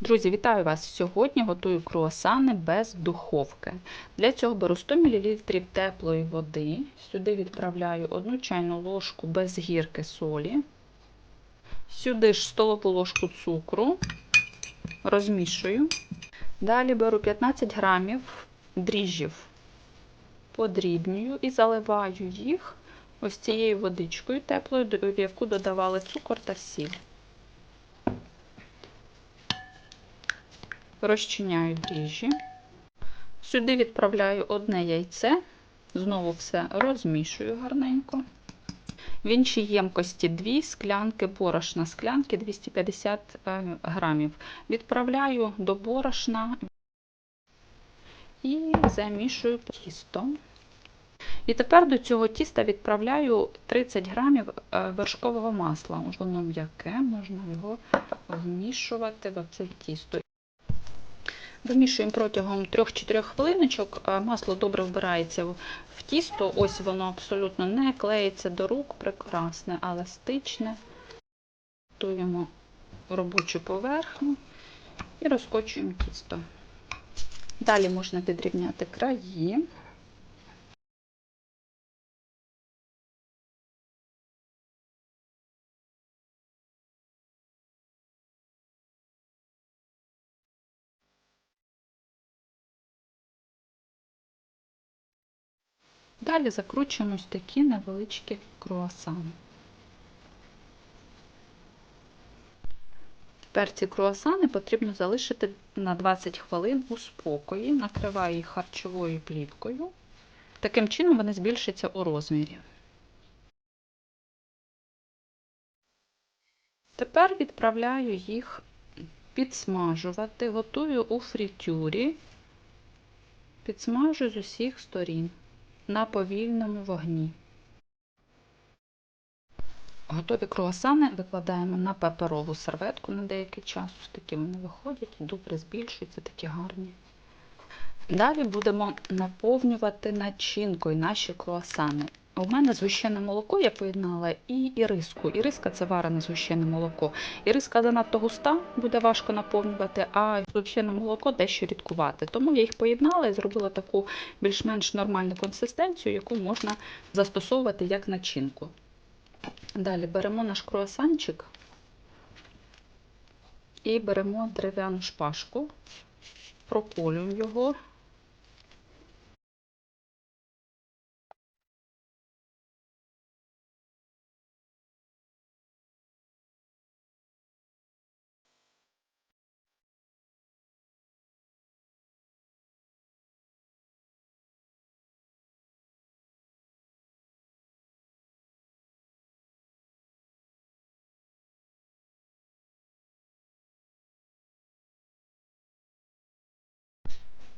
Друзі, вітаю вас! Сьогодні готую круасани без духовки. Для цього беру 100 мл теплої води. Сюди відправляю 1 чайну ложку без гірки солі. Сюди ж столову ложку цукру, розмішую. Далі беру 15 грамів дріжджів, подрібнюю і заливаю їх ось цією водичкою теплою, в яку додавали цукор та сіль. Розчиняю дріжджі. Сюди відправляю одне яйце, знову все розмішую гарненько. В іншій ємкості 2 склянки борошна, склянки 250 грамів. Відправляю до борошна і замішую тісто. І тепер до цього тіста відправляю 30 грамів вершкового масла. Воно м'яке, можна його вмішувати в це тісто. Вимішуємо протягом 3-4 хвилиночок. Масло добре вбирається в тісто. Ось воно абсолютно не клеїться до рук, прекрасне, еластичне. Готуємо робочу поверхню і розкочуємо тісто. Далі можна підрівняти краї. Далі закручуємо ось такі невеличкі круасани. Тепер ці круасани потрібно залишити на 20 хвилин у спокої, накриваю їх харчовою плівкою. Таким чином вони збільшаться у розмірі. Тепер відправляю їх підсмажувати, готую у фритюрі, підсмажу з усіх сторін на повільному вогні. Готові круасани викладаємо на паперову серветку на деякий час. Такі вони виходять, добре збільшуються, такі гарні. Далі будемо наповнювати начинкою наші круасани. У мене згущене молоко я поєднала і іриску. Іриска це варене згущене молоко. Іриска занадто густа, буде важко наповнювати, а згущене молоко дещо рідкувати. Тому я їх поєднала і зробила таку більш-менш нормальну консистенцію, яку можна застосовувати як начинку. Далі беремо наш круасанчик і беремо дерев'яну шпажку, проколюємо його.